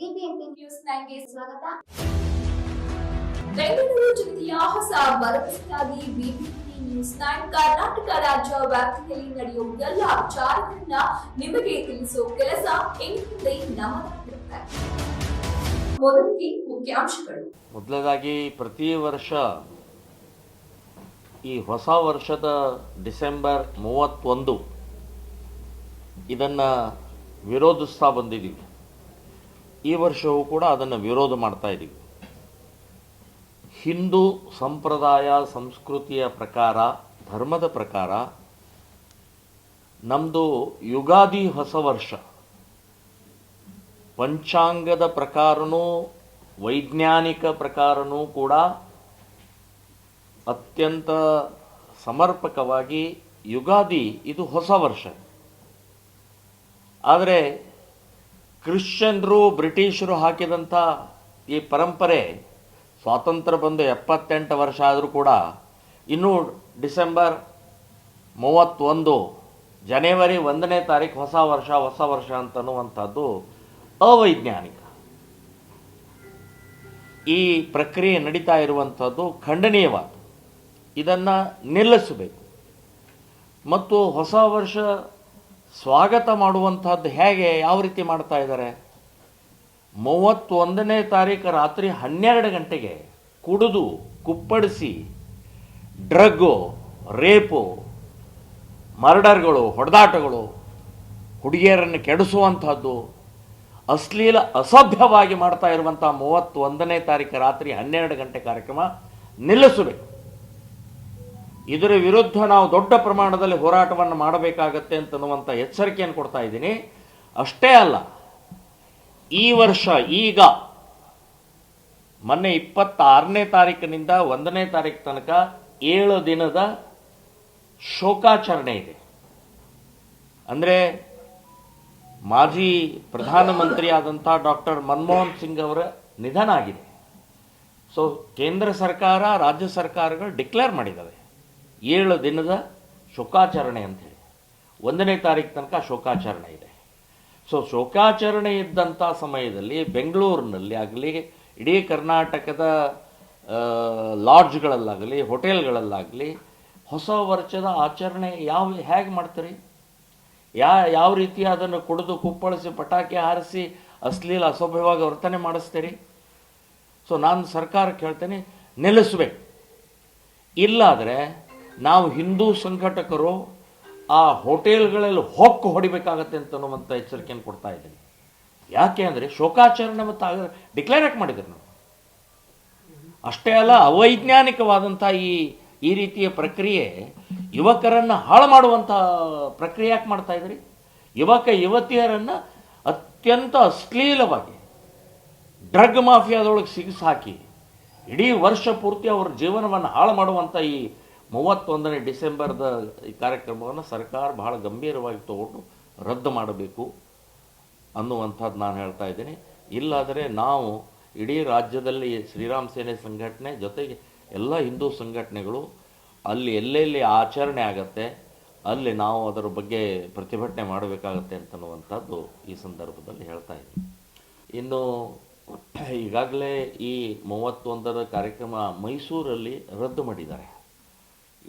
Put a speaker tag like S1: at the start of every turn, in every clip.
S1: BBMP news ನೈನ್ಗೆ ಸ್ವಾಗತ.
S2: ಬೆಂಗಳೂರು ಜಿಲ್ಲೆಯ ಹೊಸ ಭರವಸೆಯಾಗಿ ಬಿಬಿಎಂಪಿ ನ್ಯೂಸ್ ನೈನ್ ಕರ್ನಾಟಕ ರಾಜ್ಯ ವ್ಯಾಪ್ತಿಯಲ್ಲಿ ನಡೆಯುವ ಎಲ್ಲ ವಿಚಾರಗಳನ್ನ ನಿಮಗೆ ತಿಳಿಸುವ ಕೆಲಸ ಮೊದಲಾಗಿ ನಮ್ಮದಾಗಿರುತ್ತೆ ಮೊದಲಿಗೆ ಮುಖ್ಯಾಂಶಗಳು.
S3: ಮೊದಲದಾಗಿ ಪ್ರತಿ ವರ್ಷ ಈ ಹೊಸ ವರ್ಷದ ಡಿಸೆಂಬರ್ ಮೂವತ್ತೊಂದು ಇದನ್ನು ವಿರೋಧಿಸ್ತಾ ಬಂದಿದ್ದೀವಿ. ಈ ವರ್ಷವೂ ಕೂಡ ಅದನ್ನು ವಿರೋಧ ಮಾಡ್ತಾ ಇದ್ದೀವಿ ಹಿಂದೂ ಸಂಪ್ರದಾಯ ಸಂಸ್ಕೃತಿಯ ಪ್ರಕಾರ, ಧರ್ಮದ ಪ್ರಕಾರ ನಮ್ಮದು ಯುಗಾದಿ ಹೊಸ ವರ್ಷ, ಪಂಚಾಂಗದ ಪ್ರಕಾರನೂ ವೈಜ್ಞಾನಿಕ ಪ್ರಕಾರನೂ ಕೂಡ ಅತ್ಯಂತ ಸಮರ್ಪಕವಾಗಿ ಯುಗಾದಿ ಇದು ಹೊಸ ವರ್ಷ. ಆದರೆ ಕ್ರಿಶ್ಚಿಯನ್ರು, ಬ್ರಿಟಿಷರು ಹಾಕಿದಂಥ ಈ ಪರಂಪರೆ ಸ್ವಾತಂತ್ರ್ಯ ಬಂದು ಎಪ್ಪತ್ತೆಂಟು ವರ್ಷ ಆದರೂ ಕೂಡ ಇನ್ನೂ ಡಿಸೆಂಬರ್ ಮೂವತ್ತೊಂದು ಜನವರಿ ಒಂದನೇ ತಾರೀಕು ಹೊಸ ವರ್ಷ ಹೊಸ ವರ್ಷ ಅಂತನ್ನುವಂಥದ್ದು ಅವೈಜ್ಞಾನಿಕ. ಈ ಪ್ರಕ್ರಿಯೆ ನಡೀತಾ ಇರುವಂಥದ್ದು ಖಂಡನೀಯವಾದ ಇದನ್ನು ನಿಲ್ಲಿಸಬೇಕು. ಮತ್ತು ಹೊಸ ವರ್ಷ ಸ್ವಾಗತ ಮಾಡುವಂಥದ್ದು ಹೇಗೆ, ಯಾವ ರೀತಿ ಮಾಡ್ತಾ ಇದ್ದಾರೆ? ಮೂವತ್ತೊಂದನೇ ತಾರೀಕು ರಾತ್ರಿ ಹನ್ನೆರಡು ಗಂಟೆಗೆ ಕುಡಿದು ಕುಪ್ಪಡಿಸಿ ಡ್ರಗ್ಗು, ರೇಪು, ಮರ್ಡರ್ಗಳು, ಹೊಡೆದಾಟಗಳು, ಹುಡುಗಿಯರನ್ನು ಕೆಡಿಸುವಂಥದ್ದು, ಅಶ್ಲೀಲ ಅಸಭ್ಯವಾಗಿ ಮಾಡ್ತಾ ಇರುವಂಥ ಮೂವತ್ತೊಂದನೇ ತಾರೀಕು ರಾತ್ರಿ ಹನ್ನೆರಡು ಗಂಟೆ ಕಾರ್ಯಕ್ರಮ ನಿಲ್ಲಿಸಬೇಕು. ಇದರ ವಿರುದ್ಧ ನಾವು ದೊಡ್ಡ ಪ್ರಮಾಣದಲ್ಲಿ ಹೋರಾಟವನ್ನು ಮಾಡಬೇಕಾಗತ್ತೆ ಅಂತನ್ನುವಂಥ ಎಚ್ಚರಿಕೆಯನ್ನು ಕೊಡ್ತಾ ಇದ್ದೀನಿ. ಅಷ್ಟೇ ಅಲ್ಲ, ಈ ವರ್ಷ ಈಗ ಮೊನ್ನೆ ಇಪ್ಪತ್ತಾರನೇ ತಾರೀಕಿನಿಂದ ಒಂದನೇ ತಾರೀಕು ತನಕ ಏಳು ದಿನದ ಶೋಕಾಚರಣೆ ಇದೆ. ಅಂದರೆ ಮಾಜಿ ಪ್ರಧಾನಮಂತ್ರಿ ಆದಂಥ ಡಾಕ್ಟರ್ ಮನಮೋಹನ್ ಸಿಂಗ್ ಅವರ ನಿಧನ ಆಗಿದೆ. ಸೊ ಕೇಂದ್ರ ಸರ್ಕಾರ, ರಾಜ್ಯ ಸರ್ಕಾರಗಳು ಡಿಕ್ಲೇರ್ ಮಾಡಿದ್ದಾವೆ. ಏಳು ದಿನದ ಶೋಕಾಚರಣೆ ಅಂತ ಹೇಳಿ. ಒಂದನೇ ತಾರೀಕು ತನಕ ಶೋಕಾಚರಣೆ ಇದೆ. ಸೊ ಶೋಕಾಚರಣೆ ಇದ್ದಂಥ ಸಮಯದಲ್ಲಿ ಬೆಂಗಳೂರಿನಲ್ಲಿ ಆಗಲಿ, ಇಡೀ ಕರ್ನಾಟಕದ ಲಾಡ್ಜ್ಗಳಲ್ಲಾಗಲಿ, ಹೋಟೆಲ್ಗಳಲ್ಲಾಗಲಿ, ಹೊಸ ವರ್ಷದ ಆಚರಣೆ ಯಾವ, ಹೇಗೆ ಮಾಡ್ತೀರಿ? ಯಾ, ಯಾವ ರೀತಿ ಅದನ್ನು ಕುಡಿದು ಕುಪ್ಪಳಿಸಿ ಪಟಾಕಿ ಹಾರಿಸಿ ಅಶ್ಲೀಲ ಅಸಭ್ಯವಾಗಿ ವರ್ತನೆ ಮಾಡಿಸ್ತೀರಿ? ಸೊ ನಾನು ಸರ್ಕಾರಕ್ಕೆ ಹೇಳ್ತೇನೆ ನಿಲ್ಲಿಸ್ಬೇಕು. ಇಲ್ಲಾದರೆ ನಾವು ಹಿಂದೂ ಸಂಘಟಕರು ಆ ಹೋಟೆಲ್ಗಳಲ್ಲಿ ಹೊಕ್ಕು ಹೊಡಿಬೇಕಾಗತ್ತೆ ಅಂತನ್ನುವಂಥ ಎಚ್ಚರಿಕೆಯನ್ನು ಕೊಡ್ತಾ ಇದ್ದೀನಿ. ಯಾಕೆ ಅಂದರೆ ಶೋಕಾಚರಣೆ ಮತ್ತು ಡಿಕ್ಲೇರ್ ಯಾಕೆ ಮಾಡಿದ್ರು ನಾವು? ಅಷ್ಟೇ ಅಲ್ಲ, ಅವೈಜ್ಞಾನಿಕವಾದಂಥ ಈ ಈ ರೀತಿಯ ಪ್ರಕ್ರಿಯೆ ಯುವಕರನ್ನು ಹಾಳು ಮಾಡುವಂಥ ಪ್ರಕ್ರಿಯೆ ಯಾಕೆ ಮಾಡ್ತಾ ಇದ್ರಿ? ಯುವಕ ಯುವತಿಯರನ್ನು ಅತ್ಯಂತ ಅಶ್ಲೀಲವಾಗಿ ಡ್ರಗ್ ಮಾಫಿಯಾದೊಳಗೆ ಸಿಗಿಸಾಕಿ, ಇಡೀ ವರ್ಷ ಪೂರ್ತಿ ಅವರ ಜೀವನವನ್ನು ಹಾಳು ಮಾಡುವಂಥ ಈ ಮೂವತ್ತೊಂದನೇ ಡಿಸೆಂಬರ್ದ ಈ ಕಾರ್ಯಕ್ರಮವನ್ನು ಸರ್ಕಾರ ಬಹಳ ಗಂಭೀರವಾಗಿ ತಗೊಂಡು ರದ್ದು ಮಾಡಬೇಕು ಅನ್ನುವಂಥದ್ದು ನಾನು ಹೇಳ್ತಾ ಇದ್ದೀನಿ. ಇಲ್ಲಾದರೆ ನಾವು ಇಡೀ ರಾಜ್ಯದಲ್ಲಿ ಶ್ರೀರಾಮ್ ಸೇನೆ ಸಂಘಟನೆ ಜೊತೆಗೆ ಎಲ್ಲ ಹಿಂದೂ ಸಂಘಟನೆಗಳು ಅಲ್ಲಿ ಎಲ್ಲೆಲ್ಲಿ ಆಚರಣೆ ಆಗತ್ತೆ, ಅಲ್ಲಿ ನಾವು ಅದರ ಬಗ್ಗೆ ಪ್ರತಿಭಟನೆ ಮಾಡಬೇಕಾಗತ್ತೆ ಅಂತನ್ನುವಂಥದ್ದು ಈ ಸಂದರ್ಭದಲ್ಲಿ ಹೇಳ್ತಾ ಇದ್ದೀನಿ. ಇನ್ನು ಈಗಾಗಲೇ ಈ ಮೂವತ್ತೊಂದರ ಕಾರ್ಯಕ್ರಮ ಮೈಸೂರಲ್ಲಿ ರದ್ದು ಮಾಡಿದ್ದಾರೆ.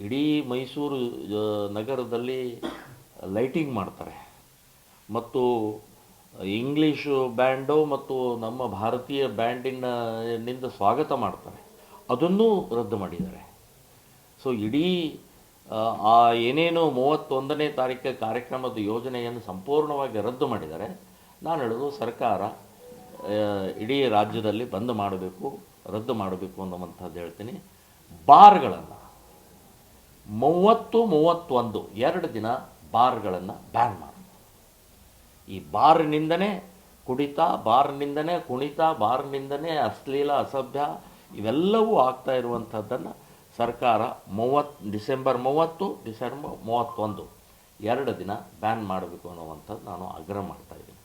S3: ಇಡೀ ಮೈಸೂರು ನಗರದಲ್ಲಿ ಲೈಟಿಂಗ್ ಮಾಡ್ತಾರೆ. ಮತ್ತು ಇಂಗ್ಲೀಷು ಬ್ಯಾಂಡು ಮತ್ತು ನಮ್ಮ ಭಾರತೀಯ ಬ್ಯಾಂಡಿನ ನಿಂದ ಸ್ವಾಗತ ಮಾಡ್ತಾರೆ. ಅದನ್ನೂ ರದ್ದು ಮಾಡಿದ್ದಾರೆ. ಸೊ ಇಡೀ ಆ, ಏನೇನೋ ಮೂವತ್ತೊಂದನೇ ತಾರೀಕು ಕಾರ್ಯಕ್ರಮದ ಯೋಜನೆಯನ್ನು ಸಂಪೂರ್ಣವಾಗಿ ರದ್ದು ಮಾಡಿದ್ದಾರೆ. ನಾನು ಹೇಳೋದು ಸರ್ಕಾರ ಇಡೀ ರಾಜ್ಯದಲ್ಲಿ ಬಂದ್ ಮಾಡಬೇಕು ರದ್ದು ಮಾಡಬೇಕು ಅನ್ನುವಂಥದ್ದು ಹೇಳ್ತೀನಿ. ಬಾರ್ಗಳನ್ನು ಮೂವತ್ತು ಮೂವತ್ತೊಂದು ಎರಡು ದಿನ ಬಾರ್ಗಳನ್ನು ಬ್ಯಾನ್ ಮಾಡಿ. ಈ ಬಾರ್ನಿಂದನೇ ಕುಡಿತ, ಬಾರ್ನಿಂದನೇ ಕುಣಿತ, ಬಾರ್ನಿಂದನೇ ಅಶ್ಲೀಲ, ಅಸಭ್ಯ ಇವೆಲ್ಲವೂ ಆಗ್ತಾ ಇರುವಂಥದ್ದನ್ನು ಸರ್ಕಾರ ಮೂವತ್ತು, ಡಿಸೆಂಬರ್ ಮೂವತ್ತು, ಡಿಸೆಂಬರ್ ಮೂವತ್ತೊಂದು ಎರಡು ದಿನ ಬ್ಯಾನ್ ಮಾಡಬೇಕು ಅನ್ನುವಂಥದ್ದು ನಾನು ಆಗ್ರಹ ಮಾಡ್ತಾ ಇದ್ದೀನಿ.